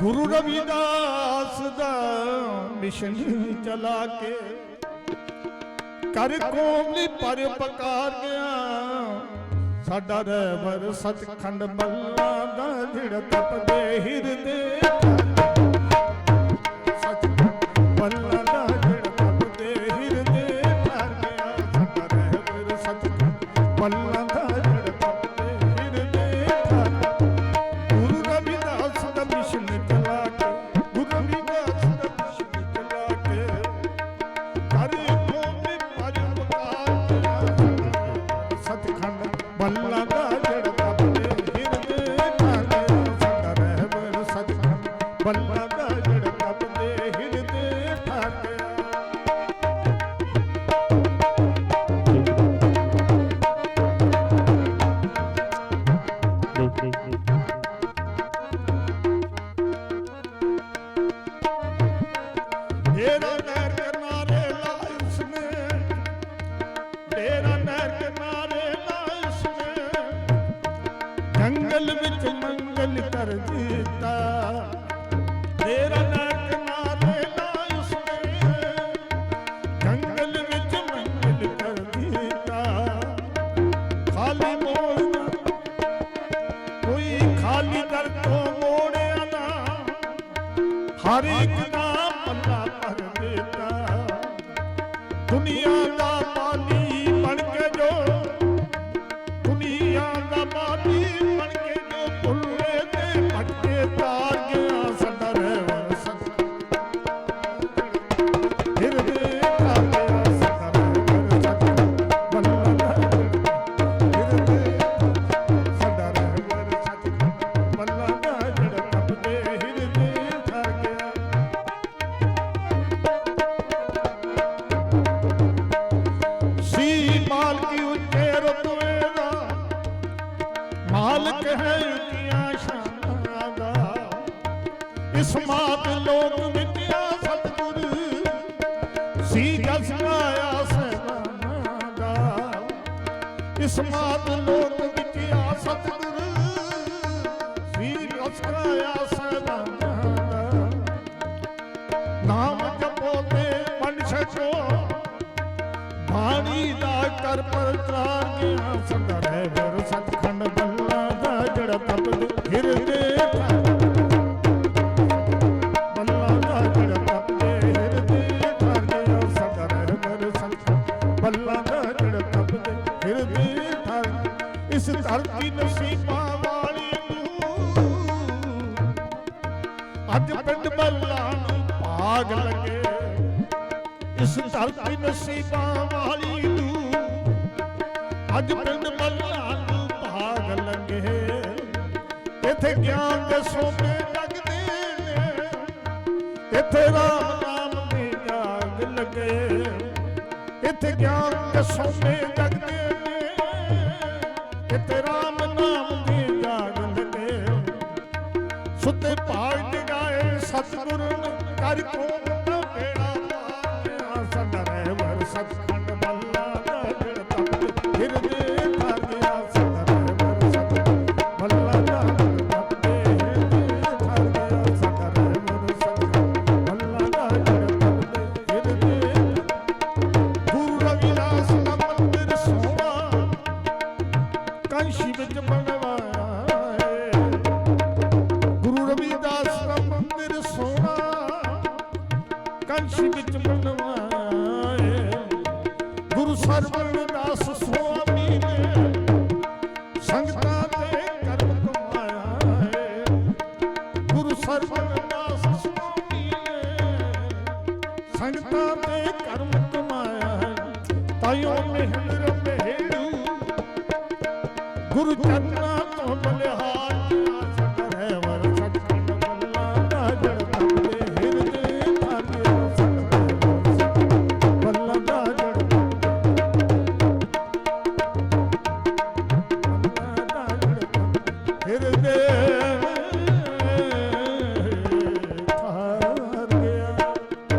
ਗੁਰੂ ਰਵਿਦਾਸ ਦਾ mission ਚਲਾ ਕੇ ਕਰ ਕੌਮ ਪਰ ਪਕਾਰ ਗਿਆ। ਸਾਡਾ ਰਹਿਬਰ ਸਤਖੰਡ ਬੱਲਾ ਦਾ ਜਿਹੜਾ ਤਪਦੇ ਹਿਰਦੇ ਸਤਖੰਡ ਬੱਲਾ ਦਾ ਜੜ ਤਪਦੇ ਹਿਰਦੇ ਠਾਗੇ ਡੇਰਾ ਨਹਿਰ ਕਿਨਾਰੇ ਲਾਇਆ ਉਸਨੇ ਡੇਰਾ ਨਹਿਰ ਕਿਨਾਰੇ ਲਾਇਆ ਉਸਨੇ ਜੰਗਲ ਵਿੱਚ ਮੰਗਲ ਕਰ ਦਿੱਤਾ। हर एक नाम अल्लाह कर देता दुनिया ਮਾਲਕ ਹੈ ਉੱਚੀਆਂ ਸ਼ਾਨਾਂ ਦਾ। ਇਸ ਮਾਤ ਲੋਕ ਵਿਚਿਆ ਸਤਿਗੁਰ, ਸੀ ਜਸ ਆਇਆ ਸਹਿਬਾਨਾ ਦਾ। ਇਸ ਮਾਤ ਲੋਕ ਵਿਚਿਆ ਸਤਿਗੁਰ, ਸੀ ਜਸ ਆਇਆ ਸਹਿਬਾਨਾ ਦਾ। ਨਾਮ ਜਪੋ ਤੇ ਮਨ ਛਕੋ, ਬਾਣੀ ਦਾ ਕਰ ਪ੍ਰਚਾਰ ਗਿਆ ਸਦਾ ਰਹਿ ਵਰ ਸਤਖੰਡ ਧਰਤੀ ਨਸੀਬਾਂ ਵਾਲੀ ਨੂੰ ਅੱਜ ਪਿੰਡ ਬੱਲਾ ਨੂੰ ਭਾਗ ਲੱਗੇ। ਇਸ ਧਰਤੀ ਨਸੀਬਾਂ ਵਾਲੀ ਨੂੰ ਅੱਜ ਪਿੰਡ ਬੱਲਾ ਨੂੰ ਭਾਗ ਲੱਗੇ। ਇੱਥੇ ਗਿਆਨ ਦੇ ਸੋਮੇ ਲੱਗਦੇ ਨੇ। ਇੱਥੇ ਰਾਮ ਨਾਮ ਦੇ ਜਾਗ ਲੱਗੇ। ਇੱਥੇ ਗਿਆਨ ਦੇ ਸੋਮੇ ਲੱਗਦੇ ਨੇ। ਸੁੱਤੇ ਭਾਗ ਜਗਾਏ ਸਤਿਗੁਰ ਕਰ ਕੋਮ ਦਾ ਬੇੜਾ ਪਾਇਆ ਸਾਡਾ ਰਹਿਵਰ ਸਤਖੰਡ ਬੱਲਾ ਦਾ ਤਪ ਹਿਰਦੇ ਧਰ ਗਿਆ ਰਹਿਵਰ ਸਤਖੰਡ ਬੱਲਾ ਦਾ ਜੜ ਤਪ ਹਿਰਦੇ ਕੰਛੀ ਵਿੱਚ ਬਣਵਾਏ ਗੁਰੂ ਸਰਵਰਦਾਸ ਸੁਆਮੀ ਨੇ ਸੰਗਤਾਂ ਤੇ ਕਰਮ ਕਮਾਇਆ ਏ। ਗੁਰੂ ਸਰਵਰਦਾਸ ਸੁਆਮੀ ਨੇ ਸੰਗਤਾਂ ਤੇ ਕਰਮ ਕਮਾਇਆ ਤਾਇਓ ਮਿਹਰ ਮਹਿੜੂ ਗੁਰੂ ਚਰਨਾਂ